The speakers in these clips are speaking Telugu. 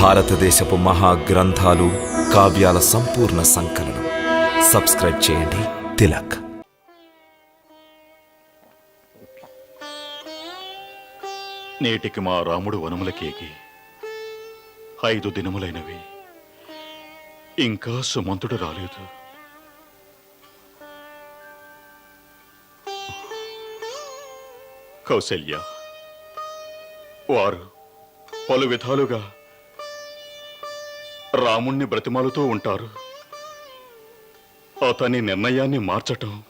భారతదేశపు మహా గ్రంథాలు కావ్యాల సంపూర్ణ సంకలనం. సబ్స్క్రైబ్ చేయండి. తిలక్. నేటికి మా రాముడు వనములకేకి ఐదు దినములైనవి. ఇంకా సుమంతుడు రాలేదు. కౌసల్య వారు పలు విధాలుగా రాముణ్ణి బ్రతిమాలుతూ ఉంటారు. అతని నిర్ణయాన్ని మార్చటం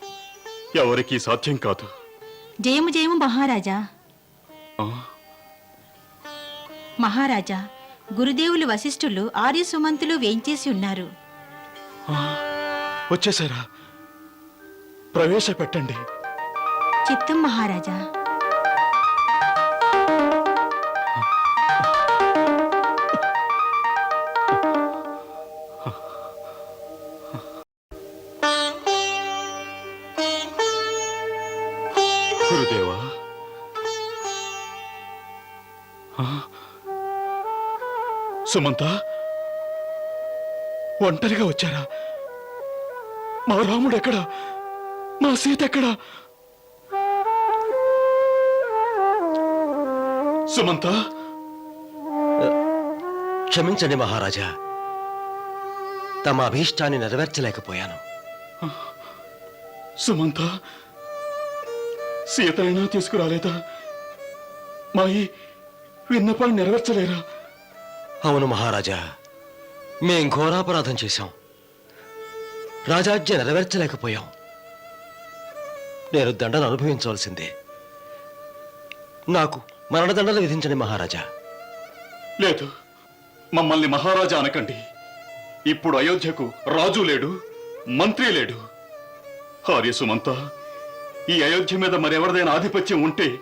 ఎవరికీ సాధ్యం కాదు. జయము జయము మహారాజా. ఆ? మహారాజా గురుదేవులు వశిష్ఠులు ఆర్య సుమంతులు వేంచేసి ఉన్నారు. వచ్చేసారా? ప్రవేశపెట్టండి. చిత్తం మహారాజా. సుమంత ఒంటరిగా వచ్చారా? మా రాముడు ఎక్కడా? మా సీత ఎక్కడా? సుమంత? క్షమించండి మహారాజా. తమ అభీష్టాన్ని నెరవేర్చలేకపోయాను. సుమంత సీతనైనా తీసుకురాలేదా? మా ఈ విన్నపాన్ని నెరవేర్చలేరా? అవును మహారాజా. మేం ఘోరాపరాధం చేశాం. రాజాజ్ఞ నెరవేర్చలేకపోయాం. నేను దండను అనుభవించవలసిందే. నాకు మరణదండలు విధించండి మహారాజా. లేదు. మమ్మల్ని మహారాజా అనకండి. ఇప్పుడు అయోధ్యకు రాజు లేడు మంత్రి లేడు. ఆర్యసుమంతా ఈ అయోధ్య మీద మరెవరిదైనా ఆధిపత్యం ఉంటే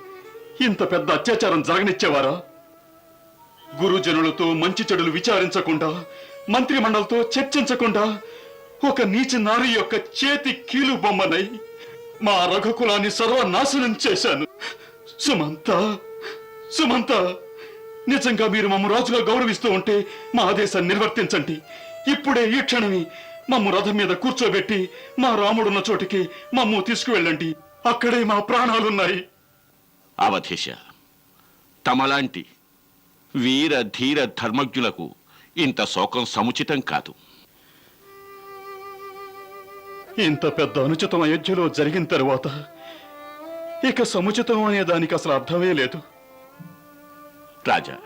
ఇంత పెద్ద అత్యాచారం జరగనిచ్చేవారా? గురుజనులతో మంచి చెడులు విచారించకుండా మంత్రి మండలితో చర్చించకుండా ఒక నీచ నారి యొక్క చేతి కీలు బొమ్మనై మా రఘుకులాన్ని సర్వనాశనం చేశాను. సుమంత సుమంత నిజంగా మీరు మమ్మ రాజుగా గౌరవిస్తూ ఉంటే మా ఆదేశాన్ని నిర్వర్తించండి. ఇప్పుడే ఈ క్షణమే మమ్ము రథం మీద కూర్చోబెట్టి మా రాముడున్న చోటికి మమ్ము తీసుకువెళ్ళండి. అక్కడే మా ప్రాణాలున్నాయి. అవధేశ తమలాంటి వీర ధీర ధర్మజ్ఞులకు ఇంత శోకం సముచితం కాదు. ఇంత పెద్ద అనుచితం అయోధ్యలో జరిగిన తరువాత ఇక సముచితం అనే దానికి అసలు అర్థమే లేదు. రాజా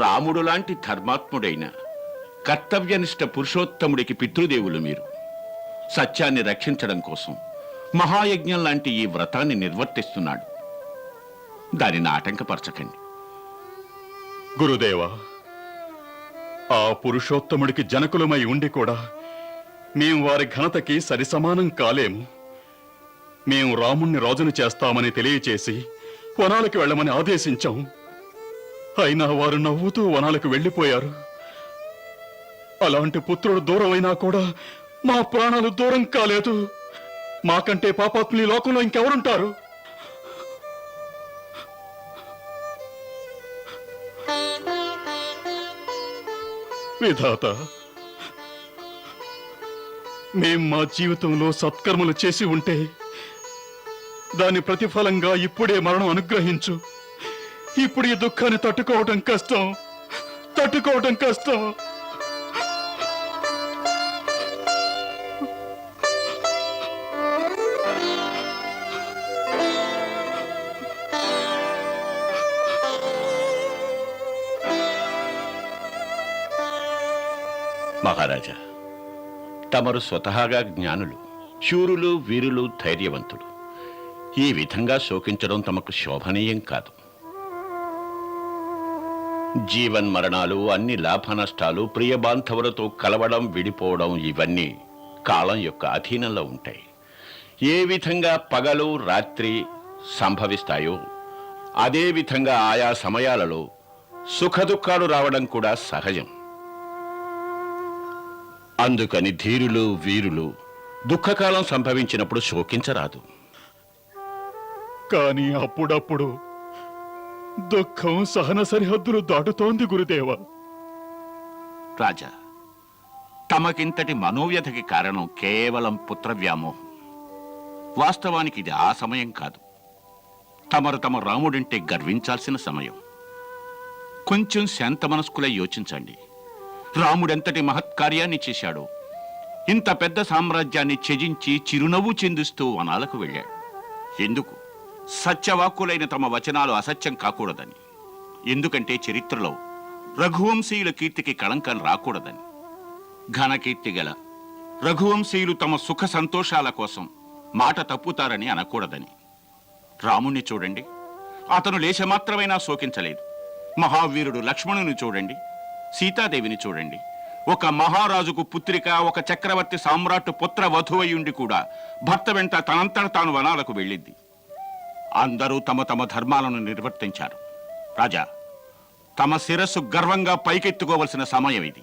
రాముడు లాంటి ధర్మాత్ముడైన కర్తవ్యనిష్ట పురుషోత్తముడికి పితృదేవులు మీరు. సత్యాన్ని రక్షించడం కోసం మహాయజ్ఞం లాంటి ఈ వ్రతాన్ని నిర్వర్తిస్తున్నాడు. దానిని ఆటంకపరచకండి. గురుదేవా ఆ పురుషోత్తముడికి జనకులమై ఉండి కూడా మేం వారి ఘనతకి సరిసమానం కాలేము. మేం రాముణ్ణి రాజును చేస్తామని తెలియచేసి వనాలకు వెళ్ళమని ఆదేశించాం. అయినా వారు నవ్వుతూ వనాలకు వెళ్ళిపోయారు. అలాంటి పుత్రుడు దూరమైనా కూడా మా ప్రాణాలు దూరం కాలేదు. మాకంటే పాపాత్ములు లోకంలో ఇంకెవరుంటారు? విధాత మేం మా జీవితంలో సత్కర్మలు చేసి ఉంటే దాని ప్రతిఫలంగా ఇప్పుడే మరణం అనుగ్రహించు. ఇప్పుడు ఈ దుఃఖాన్ని తట్టుకోవటం కష్టం. తట్టుకోవటం కష్టం. మహారాజా తమరు స్వతహాగా జ్ఞానులు శూరులు వీరులు ధైర్యవంతులు. ఈ విధంగా శోకించడం తమకు శోభనీయం కాదు. జీవన్ మరణాలు అన్ని లాభ నష్టాలు ప్రియబాంధవులతో కలవడం విడిపోవడం ఇవన్నీ కాలం యొక్క అధీనంలో ఉంటాయి. ఏ విధంగా పగలు రాత్రి సంభవిస్తాయో అదే విధంగా ఆయా సమయాలలో సుఖదుఖాలు రావడం కూడా సహజం. అందుకని ధీరులు వీరులు దుఃఖకాలం సంభవించినప్పుడు శోకించరాదు. కానీ అప్పుడప్పుడు దుఃఖం సహన సరిహద్దులు దాటుతోంది గురుదేవ. రాజా తమకింతటి మనోవ్యధకి కారణం కేవలం పుత్ర వ్యామోహం. వాస్తవానికి ఇది ఆ సమయం కాదు. తమరు తమ రాముడంటే గర్వించాల్సిన సమయం. కొంచెం శాంత మనస్కులై యోచించండి. రాముడెంతటి మహత్కార్యాన్ని చేశాడో. ఇంత పెద్ద సామ్రాజ్యాన్ని త్యజించి చిరునవ్వు చెందిస్తూ వనాలకు వెళ్ళాడు. ఎందుకు? సత్యవాక్కులైన తమ వచనాలు అసత్యం కాకూడదని. ఎందుకంటే చరిత్రలో రఘువంశీయుల కీర్తికి కళంకం రాకూడదని. ఘనకీర్తి గల రఘువంశీయులు తమ సుఖ సంతోషాల కోసం మాట తప్పుతారని అనకూడదని. రాముణ్ణి చూడండి. అతను లేశమాత్రమైనా శోకించలేదు. మహావీరుడు లక్ష్మణుని చూడండి. సీతాదేవిని చూడండి. ఒక మహారాజుకు పుత్రిక ఒక చక్రవర్తి సామ్రాట్ పుత్ర వధువయుండి కూడా భర్త వెంట తనంతట తాను వనాలకు వెళ్ళింది. అందరూ తమ తమ ధర్మాలను నిర్వర్తించారు. రాజా తమ శిరస్సు గర్వంగా పైకెత్తుకోవలసిన సమయం ఇది.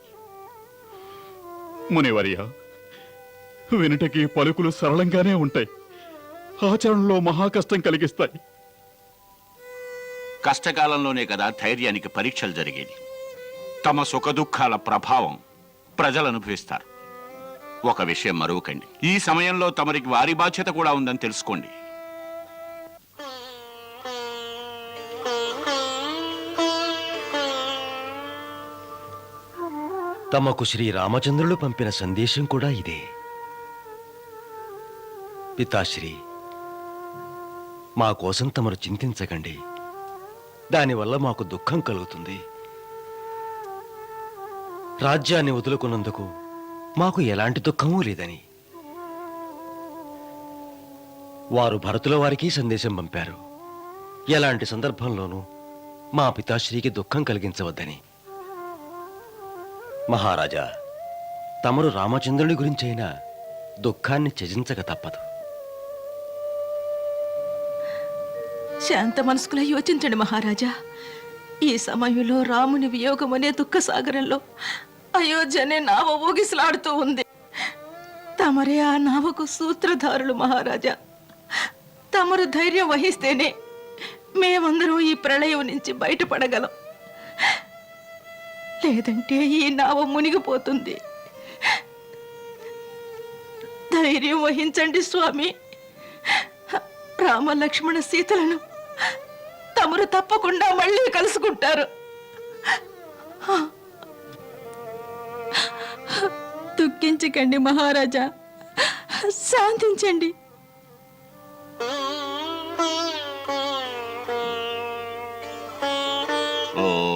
మునివర్య వినుటకి పలుకులు సరళంగానే ఉంటాయి. ఆచరణలో మహా కష్టం కలిగిస్తాయి. కష్టకాలంలోనే కదా ధైర్యానికి పరీక్షలు జరిగేది. తమ సుఖదుఖాల ప్రభావం ప్రజలు అనుభవిస్తారు ఒక విషయం మరువకండి. ఈ సమయంలో తమరికి వారి బాధ్యత కూడా ఉందని తెలుసుకోండి. తమకు శ్రీ రామచంద్రులు పంపిన సందేశం కూడా ఇదే. పితాశ్రీ మా కోసం తమరు చింతించకండి. దానివల్ల మాకు దుఃఖం కలుగుతుంది. రాజ్యాన్ని వదులుకున్నందుకు మాకు ఎలాంటి దుఃఖమూ లేదని. వారు భరతుల వారికి సందేశం పంపారు. ఎలాంటి సందర్భంలోనూ మా పితాశ్రీకి దుఃఖం కలిగించవద్దని. మహారాజా తమరు రామచంద్రుని గురించైనా దుఃఖాన్ని త్యజించక తప్పదు. శాంత మనసుకులో యోచించండి మహారాజా. ఈ సమయంలో రాముని వియోగం అనే దుఃఖ సాగరంలో అయోధ్య నావ ఊగిసలాడుతూ ఉంది. తమరే ఆ నావకు సూత్రధారులు మహారాజా. తమరు ధైర్యం వహిస్తేనే మేమందరం ఈ ప్రళయం నుంచి బయటపడగలం. లేదంటే ఈ నావ మునిగిపోతుంది. ధైర్యం వహించండి స్వామి. రామ లక్ష్మణ సీతలను తమరు తప్పకుండా మళ్ళీ కలుసుకుంటారు. దుఃఖించకండి మహారాజా. శాంతించండి. ఓ